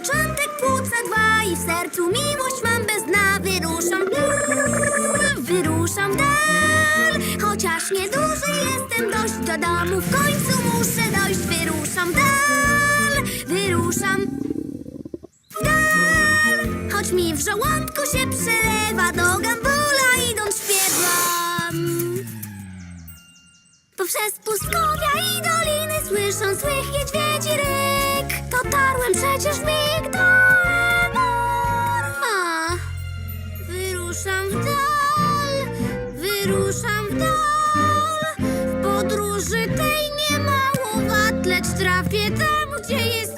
początek płuca dwa i w sercu miłość mam bez dna. Wyruszam w dal, wyruszam w dal. Chociaż nieduży jestem dość, do domu w końcu muszę dojść. Wyruszam w dal, wyruszam w dal. Choć mi w żołądku się przelewa, do Poprzez pustkowia i doliny słysząc słych niedźwiedzi ryk. Dotarłem przecież w mig Wyruszam w dal, wyruszam w dal. W podróży tej nie mało wad, lecz trafię tam, gdzie jest